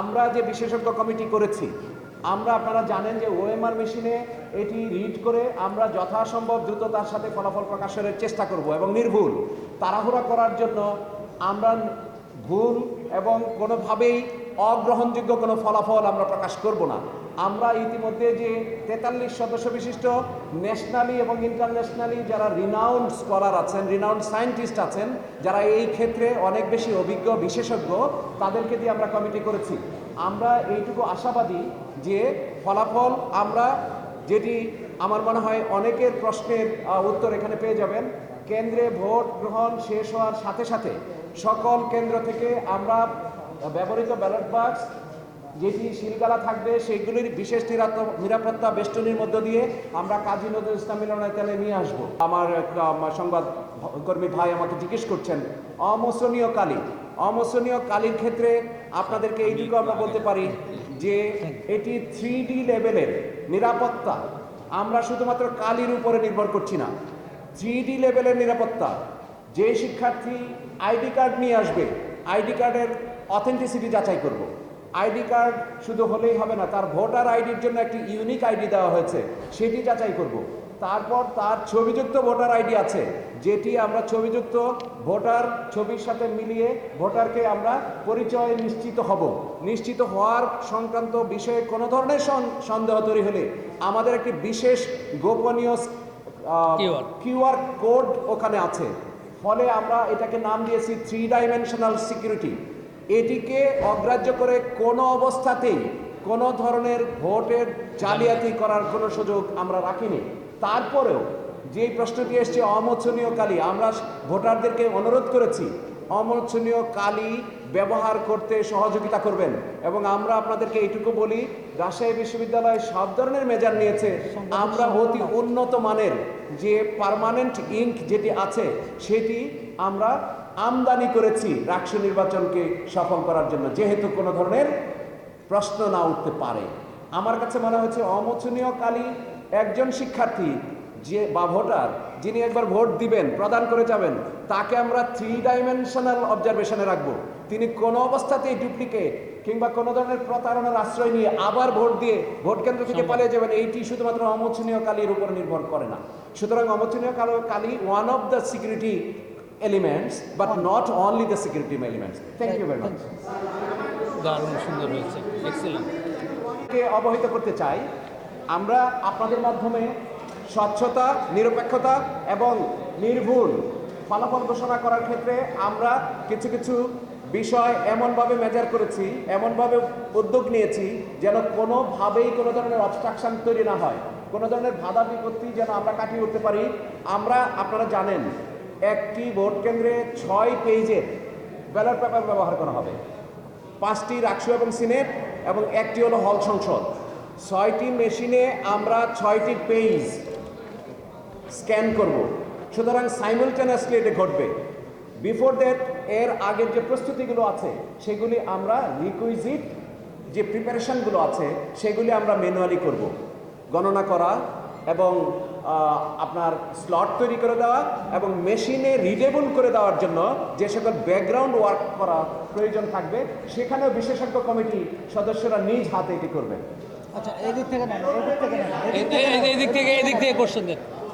আমরা যে বিশেষজ্ঞ কমিটি করেছি, আমরা আপনারা জানেন যে ওএমআর মেশিনে এটি রিড করে আমরা যথাসম্ভব দ্রুত তার সাথে ফলাফল প্রকাশের চেষ্টা করব এবং নির্ভুল, তাড়াহুড়া করার জন্য আমরা ভুল এবং কোনোভাবেই অগ্রহণযোগ্য কোনো ফলাফল আমরা প্রকাশ করব না। আমরা ইতিমধ্যে যে তেতাল্লিশ সদস্য বিশিষ্ট ন্যাশনালি এবং ইন্টারন্যাশনালি যারা রিনাউন্ড স্কলার আছেন রিনাউন্ড সায়েন্টিস্ট আছেন, যারা এই ক্ষেত্রে অনেক বেশি অভিজ্ঞ, বিশেষজ্ঞ, তাদেরকে দিয়ে আমরা কমিটি করেছি। আমরা এইটুকু আশাবাদী যে ফলাফল আমরা যেটি আমার মনে হয় অনেকের প্রশ্নের উত্তর এখানে পেয়ে যাবেন। কেন্দ্রে ভোট গ্রহণ শেষ হওয়ার সাথে সাথে সকল কেন্দ্র থেকে আমরা ব্যবহৃত ব্যালট বাক্স যেটি শিলগালা থাকবে সেইগুলির বিশেষ নিরাপ- নিরাপত্তা বেষ্টনীর মধ্য দিয়ে আমরা কাজী নজরুল ইসলাম মিলনায়তনে নিয়ে আসব। আমার সংবাদ কর্মী ভাই আমাকে জিজ্ঞেস করছেন অমোচনীয় কালী অমোচনীয় কালীর ক্ষেত্রে আপনাদেরকে এইটুকু আমরা বলতে পারি যে এটি থ্রি ডি লেভেলের নিরাপত্তা। আমরা শুধুমাত্র কালির উপরে নির্ভর করছি না। থ্রি ডি লেভেলের নিরাপত্তা। যে শিক্ষার্থী আইডি কার্ড নিয়ে আসবে, আইডি কার্ডের অথেন্টিসিটি যাচাই করব। আইডি কার্ড শুধু হলেই হবে না তার ভোটার আইডির জন্য একটি ইউনিক আইডি দেওয়া হয়েছে সেটি যাচাই করব। তারপর তার ছবিযুক্ত ভোটার আইডি আছে যেটি আমরা ছবিযুক্ত ভোটার ছবির সাথে মিলিয়ে ভোটারকে আমরা পরিচয় নিশ্চিত হব। নিশ্চিত হওয়ার সংক্রান্ত বিষয়ে কোনো ধরনের সন্দেহ তৈরি হলে আমাদের একটি বিশেষ গোপনীয় কিউআর কোড ওখানে আছে। ফলে আমরা এটাকে নাম দিয়েছি থ্রি ডাইমেনশনাল সিকিউরিটি এটিকে অগ্রাহ্য করে কোনো অবস্থাতেই কোনো ধরনের ভোটের জালিয়াতি করার কোনো সুযোগ আমরা রাখিনি। তারপরেও যে প্রশ্নটি এসছে, অমোচনীয় কালী আমরা ভোটারদেরকে অনুরোধ করেছি, অমোচনীয় কালী ব্যবহার করতে সহযোগিতা করবেন। এবং আমরা আপনাদেরকে এইটুকু বলি, রাজশাহী বিশ্ববিদ্যালয় সব ধরনের মেজার নিয়েছে। আমরা অতি উন্নত মানের যে পার্মানেন্ট ইঙ্ক যেটি আছে, সেটি আমরা আমদানি করেছি রাষ্ট্র নির্বাচনকে সফল করার জন্য যেহেতু কোনো ধরনের প্রশ্ন না উঠতে পারে। আমার কাছে মনে হচ্ছে অমোচনীয় কালী একজন শিক্ষার্থী যে বা ভোটার যিনি একবার ভোট দিবেন প্রদান করে যাবেন তাকে আমরা থ্রি ডাইমেনশনাল অবজারভেশনে রাখব। তিনি কোনো অবস্থাতেই ডুপ্লিকেট কিংবা কোনো ধরনের প্রতারণার আশ্রয় নিয়ে আবার ভোট দিয়ে ভোট কেন্দ্র থেকে পালিয়ে যাবেন এইটি শুধুমাত্র অমোচনীয় কালীর উপর নির্ভর করে না। সুতরাং অমোচনীয় কালো- Kali one of the security elements but not only the security elements thank you very much দারুণ সুন্দর হয়েছে। এক্সেলেন্ট কে অবহিত করতে চাই আমরা আপনাদের মাধ্যমে স্বচ্ছতা নিরপেক্ষতা এবং নির্ভুল ফলাফল ঘোষণা করার ক্ষেত্রে আমরা কিছু কিছু বিষয় এমনভাবে মেজার করেছি এমনভাবে উদ্যোগ নিয়েছি যেন কোনোভাবেই কোনো ধরনের অবস্ট্রাকশন তৈরি না হয়। কোনো ধরনের বাধা বিপত্তি যেন আমরা কাটিয়ে উঠতে পারি। আমরা আপনারা জানেন একটি ভোট কেন্দ্রে ছয় পেজের ব্যালট পেপার ব্যবহার করা হবে। পাঁচটি রাষ্ট্র এবং সিনেট এবং একটি হলো হল সংসদ। ছয়টি মেশিনে আমরা ছয়টি পেজ স্ক্যান করব। সুতরাং সাইমultaneously এটা ঘটবে। বিফোর দ্যাট এর আগের যে প্রস্তুতিগুলো আছে, সেগুলি আমরা রিকুইজিট যে প্রিপারেশনগুলো আছে, সেগুলি আমরা ম্যানুয়ালি করব। গণনা করা এবং আপনার স্লট তৈরি করে দেওয়া এবং মেশিনে রিডেবল করে দেওয়ার জন্য যে সকল ব্যাকগ্রাউন্ড ওয়ার্ক করা প্রয়োজন থাকবে সেখানেও বিশেষজ্ঞ কমিটি সদস্যরা নিজ হাতে এটি করবেন আচ্ছা এদিক থেকে এদিক থেকে নেন এই- এই- এই দিক থেকে এদিক থেকে কোশ্চেন দেন।